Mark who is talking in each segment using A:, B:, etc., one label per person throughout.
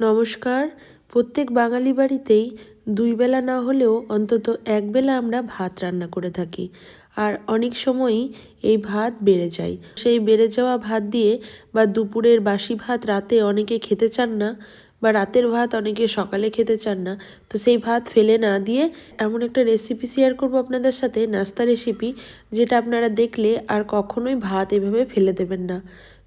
A: নমস্কার। প্রত্যেক বাঙালি বাড়িতেই দুই বেলা না হলেও অন্তত এক বেলা আমরা ভাত রান্না করে থাকি। আর অনেক সময়ই এই ভাত বেড়ে যায়। সেই বেড়ে যাওয়া ভাত দিয়ে বা দুপুরের বাসি ভাত রাতে অনেকে খেতে চান না বা রাতের ভাত অনেকে সকালে খেতে চান না, তো সেই ভাত ফেলে না দিয়ে এমন একটা রেসিপি শেয়ার করব আপনাদের সাথে, নাস্তা রেসিপি যেটা আপনারা দেখলে আর কখনোই ভাত এভাবে ফেলে দেবেন না।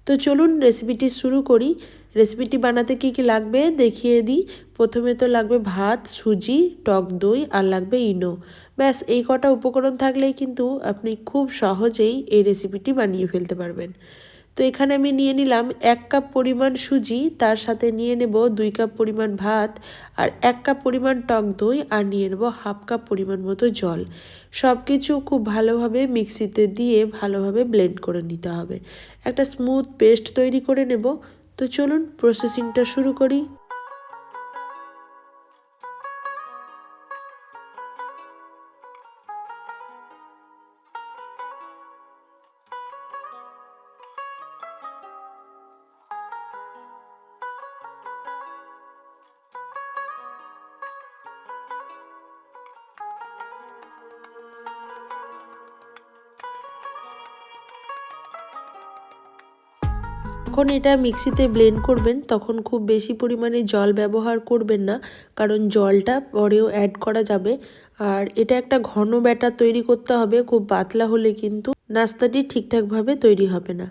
A: তো চলুন রেসিপিটি শুরু করি। রেসিপিটি বানাতে কি কি লাগবে? দেখিয়ে দিই। প্রথমে তো লাগবে ভাত, সুজি, টক দই আর লাগবে ইনো। ব্যাস, এই কটা উপকরণ থাকলেই কিন্তু আপনি খুব সহজেই এই রেসিপিটি বানিয়ে ফেলতে পারবেন। তো এখানে আমি নিয়ে নিলাম এক কাপ পরিমাণ সুজি, তার সাথে নিয়ে নেব দুই কাপ পরিমাণ ভাত আর এক কাপ পরিমাণ টক দই আর নিয়ে নেব হাফ কাপ পরিমাণ মতো জল। সব কিছু খুব ভালোভাবে মিক্সিতে দিয়ে ভালোভাবে ব্লেন্ড করে নিতে হবে। একটা স্মুথ পেস্ট তৈরি করে নেব। তো চলুন প্রসেসিংটা শুরু করি। যখন এটা মিক্সিতে ব্লেন্ড করবেন, তখন খুব বেশি পরিমাণে জল ব্যবহার করবেন না, কারণ জলটা পরেও অ্যাড করা যাবে। আর এটা একটা ঘন ব্যাটার তৈরি করতে হবে, খুব পাতলা হলে কিন্তু নাস্তাটি ঠিকঠাকভাবে তৈরি হবে না।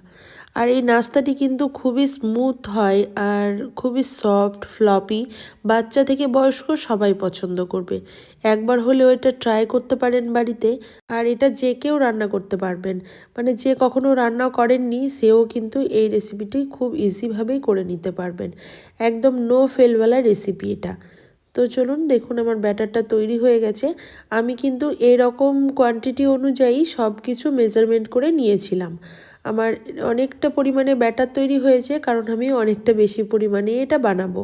A: আর এই নাস্তাটি কিন্তু খুবই স্মুথ হয় আর খুবই সফট ফ্লপি বাচ্চা থেকে বয়স্ক সবাই পছন্দ করবে। একবার হলেও এটা ট্রাই করতে পারেন বাড়িতে। আর এটা যে কেউ রান্না করতে পারবেন। মানে যে কখনো রান্না করেননি, সেও কিন্তু এই রেসিপিটি খুব ইজিভাবেই করে নিতে পারবেন। একদম নো ফেলওয়ালা রেসিপি এটা। তো চলুন দেখুন আমার ব্যাটারটা তৈরি হয়ে গেছে। আমি কিন্তু এরকম কোয়ান্টিটি অনুযায়ী সব কিছু মেজারমেন্ট করে নিয়েছিলাম। আমার অনেকটা পরিমাণে ব্যাটার তৈরি হয়েছে, কারণ আমি অনেকটা বেশি পরিমাণে এটা বানাবো।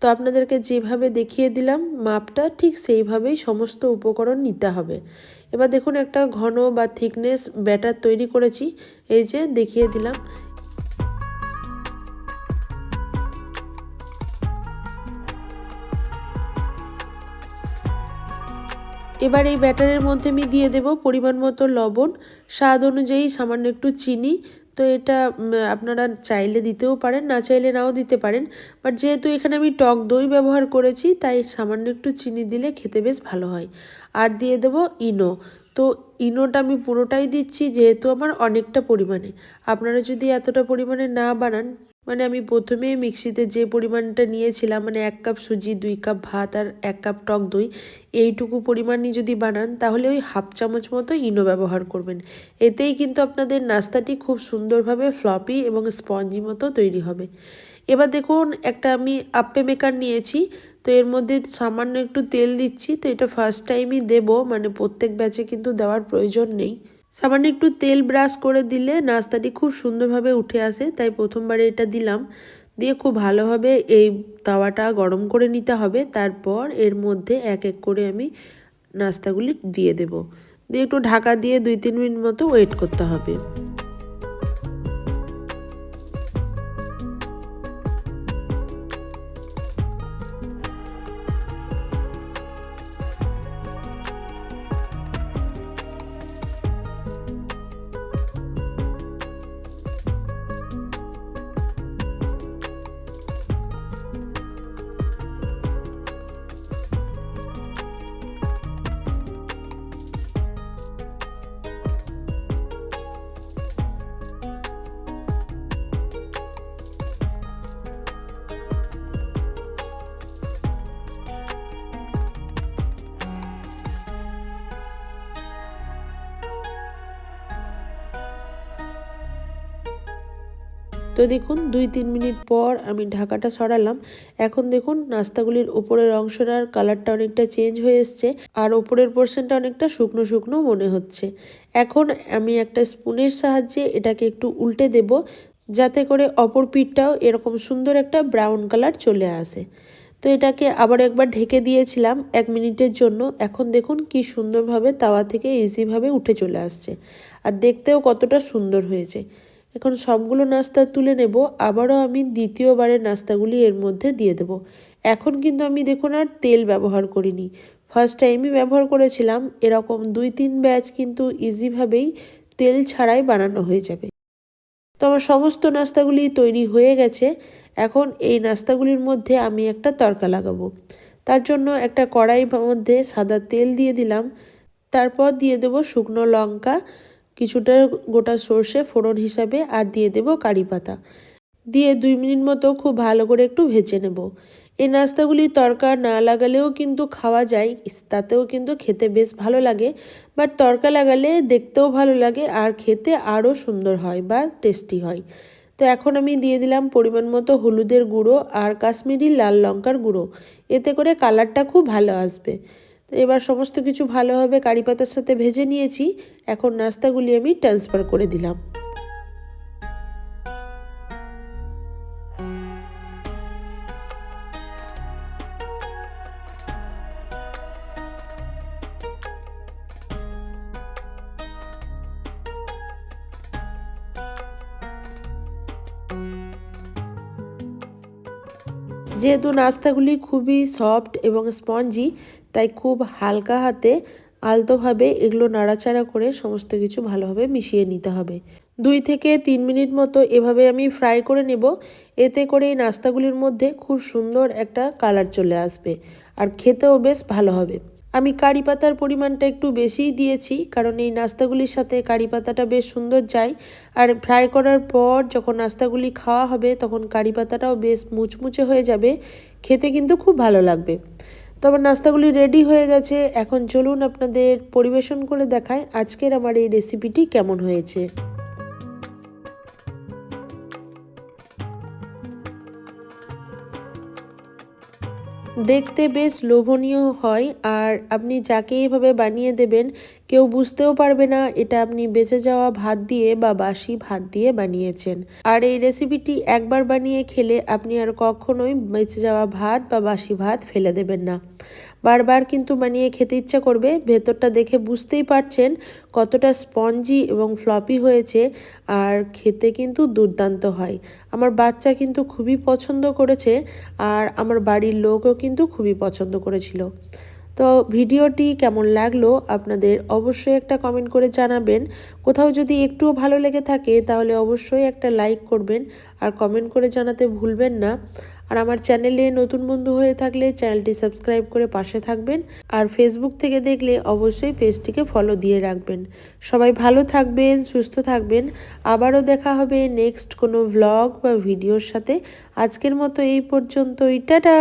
A: তো আপনাদেরকে যেভাবে দেখিয়ে দিলাম, মাপটা ঠিক সেইভাবেই সমস্ত উপকরণ নিতে হবে। এবার দেখুন একটা ঘন বা থিকনেস ব্যাটার তৈরি করেছি। এই যে দেখিয়ে দিলাম এবার এই ব্যাটারের মধ্যে আমি দিয়ে দেব পরিমাণ মতো লবণ। স্বাদ অনুযায়ী সামান্য একটু চিনি। তো এটা আপনারা চাইলে দিতেও পারেন, না চাইলে নাও দিতে পারেন। বাট যেহেতু এখানে আমি টক দই ব্যবহার করেছি, তাই সামান্য একটু চিনি দিলে খেতে বেশ ভালো হয়। আর দিয়ে দেব ইনো। তো ইনোটা আমি পুরোটাই দিচ্ছি, যেহেতু আমার অনেকটা পরিমাণে। আপনারা যদি এতটা পরিমাণে না বানান মানে আমি প্রথমে মিক্সিতে যে পরিমাণটা নিয়েছিলাম মানে এক কাপ সুজি, দুই কাপ ভাত আর এক কাপ টক দই, এইটুকু পরিমাণই যদি বানান, তাহলে ওই হাফ চামচ মতো ইনো ব্যবহার করবেন। এতেই কিন্তু আপনাদের নাস্তাটি খুব সুন্দরভাবে ফ্লপি এবং স্পঞ্জি মতো তৈরি হবে। এবার দেখুন, একটা আমি আপ্পে মেকার নিয়েছি, তো এর মধ্যে সামান্য একটু তেল দিচ্ছি, তো এটা ফার্স্ট টাইমই দেবো মানে প্রত্যেক ব্যাচে কিন্তু দেওয়ার প্রয়োজন নেই। সামান্য একটু তেল ব্রাশ করে দিলে নাস্তাটি খুব সুন্দরভাবে উঠে আসে, তাই প্রথমবারে এটা দিলাম। দিয়ে খুব ভালোভাবে এই তাওয়াটা গরম করে নিতে হবে, তারপর এর মধ্যে এক এক করে আমি নাস্তাগুলি দিয়ে দেব। দিয়ে একটু ঢাকা দিয়ে দুই তিন মিনিট মতো ওয়েট করতে হবে। তো দেখুন, দুই তিন মিনিট পর আমি ঢাকাটা সরালাম। এখন দেখুন, নাস্তাগুলির ওপরের অংশটার কালারটা অনেকটা চেঞ্জ হয়ে এসছে আর ওপরের পোর্শনটা অনেকটা শুকনো শুকনো মনে হচ্ছে। এখন আমি একটা স্পুনের সাহায্যে এটাকে একটু উল্টে দেব, যাতে করে অপর পিঠটাও এরকম সুন্দর একটা ব্রাউন কালার চলে আসে। তো এটাকে আবার একবার ঢেকে দিয়েছিলাম এক মিনিটের জন্য। এখন দেখুন, কি সুন্দরভাবে তাওয়া থেকে ইজিভাবে উঠে চলে আসছে। আর দেখতেও কতটা সুন্দর হয়েছে। এখন সবগুলো নাস্তা তুলে নেব, আবারও আমি দ্বিতীয়বারের নাস্তাগুলি এর মধ্যে দিয়ে দেব। এখন কিন্তু আমি দেখুন আর তেল ব্যবহার করিনি। ফার্স্ট টাইমই ব্যবহার করেছিলাম, এরকম দুই তিন ব্যাচ কিন্তু ইজিভাবেই তেল ছাড়াই বানানো হয়ে যাবে। তো আমার সমস্ত নাস্তাগুলি তৈরি হয়ে গেছে, এখন এই নাস্তাগুলির মধ্যে আমি একটা তরকা লাগাবো। তার জন্য একটা কড়াই মধ্যে সাদা তেল দিয়ে দিলাম, তারপর দিয়ে দেব শুকনো লঙ্কা কিছুটা গোটা সর্ষে ফোড়ন হিসাবে আর দিয়ে দেব কারি পাতা। দিয়ে দুই মিনিট মতো খুব ভালো করে একটু ভেজে নেব। এই নাস্তাগুলি তরকা না লাগালেও কিন্তু খাওয়া যায়, তাতেও কিন্তু খেতে বেশ ভালো লাগে, বাট তরকা লাগালে দেখতেও ভালো লাগে আর খেতে আরও সুন্দর হয় বা টেস্টি হয়। তো এখন আমি দিয়ে দিলাম পরিমাণ মতো হলুদের গুঁড়ো আর কাশ্মীরি লাল লঙ্কার গুঁড়ো। এতে করে কালারটা খুব ভালো আসবে। তো এবার সমস্ত কিছু ভালোভাবে কারি পাতার সাথে ভেজে নিয়েছি। এখন নাস্তাগুলি আমি ট্রান্সফার করে দিলাম। যেহেতু নাস্তাগুলি খুবই সফট এবং স্পঞ্জি, তাই খুব হালকা হাতে আলতোভাবে এগুলো নাড়াচাড়া করে সমস্ত কিছু ভালোভাবে মিশিয়ে নিতে হবে। দুই থেকে তিন মিনিট মতো এভাবে আমি ফ্রাই করে নেব। এতে করে এই নাস্তাগুলির মধ্যে খুব সুন্দর একটা কালার চলে আসবে। আর খেতেও বেশ ভালো হবে। আমি কারি পাতার পরিমাণটা একটু বেশিই দিয়েছি, কারণ এই নাস্তাগুলির সাথে কারি পাতাটা বেশ সুন্দর যায়। আর ফ্রাই করার পর যখন নাস্তাগুলি খাওয়া হবে, তখন কারি পাতাটাও বেশ মুচমুচে হয়ে যাবে। খেতে কিন্তু খুব ভালো লাগবে। তবে নাস্তাগুলি রেডি হয়ে গেছে। এখন চলুন আপনাদের পরিবেশন করে দেখায় আজকের আমার এই রেসিপিটি কেমন হয়েছে। দেখতে বেশ লোভনীয় হয় আর আপনি যাকে এভাবে বানিয়ে দেবেন, কেউ বুঝতেও পারবে না এটা আপনি বেঁচে যাওয়া ভাত দিয়ে বা বাসি ভাত দিয়ে বানিয়েছেন। আর এই রেসিপিটি একবার বানিয়ে খেলে আপনি আর কখনোই বেঁচে যাওয়া ভাত বা বাসি ভাত ফেলে দেবেন না। বারবার কিন্তু বানিয়ে খেতে ইচ্ছা করবে। ভেতরটা দেখে বুঝতেই পারছেন কতটা স্পঞ্জি এবং ফ্লপি হয়েছে আর খেতে কিন্তু দুর্দান্ত হয়। আমার বাচ্চা কিন্তু খুবই পছন্দ করেছে আর আমার বাড়ির লোকও কিন্তু খুবই পছন্দ করেছিল। তো ভিডিওটি কেমন লাগল আপনাদের অবশ্যই একটা কমেন্ট করে জানাবেন। কোথাও যদি একটুও ভালো লেগে থাকে তাহলে অবশ্যই একটা লাইক করবেন আর কমেন্ট করে জানাতে ভুলবেন না। আর আমার চ্যানেলে নতুন বন্ধু হয়ে থাকলে চ্যানেলটি সাবস্ক্রাইব করে পাশে থাকবেন আর ফেসবুক থেকে দেখলে অবশ্যই পেজটিকে ফলো দিয়ে রাখবেন। সবাই ভালো থাকবেন, সুস্থ থাকবেন। আবারও দেখা হবে নেক্সট কোনো ভ্লগ বা ভিডিওর সাথে। আজকের মতো এই পর্যন্তই। টাটা!